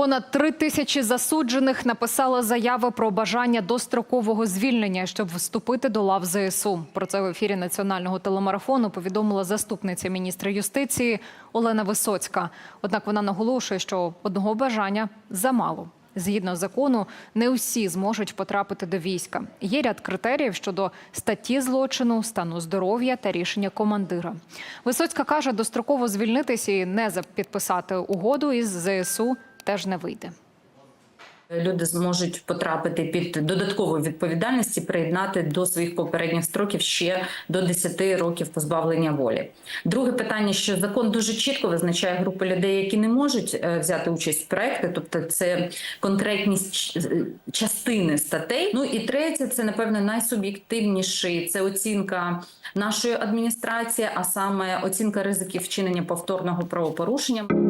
Понад три тисячі засуджених написали заяви про бажання дострокового звільнення, щоб вступити до лав ЗСУ. Про це в ефірі національного телемарафону повідомила заступниця міністра юстиції Олена Висоцька. Однак вона наголошує, що одного бажання замало. Згідно закону, не усі зможуть потрапити до війська. Є ряд критеріїв щодо статті злочину, стану здоров'я та рішення командира. Висоцька каже, достроково звільнитися і не підписати угоду із ЗСУ теж не вийде. Люди зможуть потрапити під додаткову відповідальність і приєднати до своїх попередніх строків ще до 10 років позбавлення волі. Друге питання, що закон дуже чітко визначає групи людей, які не можуть е, взяти участь в проекти, тобто це конкретність е, частини статей. Ну і третє, це напевно найсуб'єктивніший це оцінка нашої адміністрації, а саме оцінка ризиків вчинення повторного правопорушення.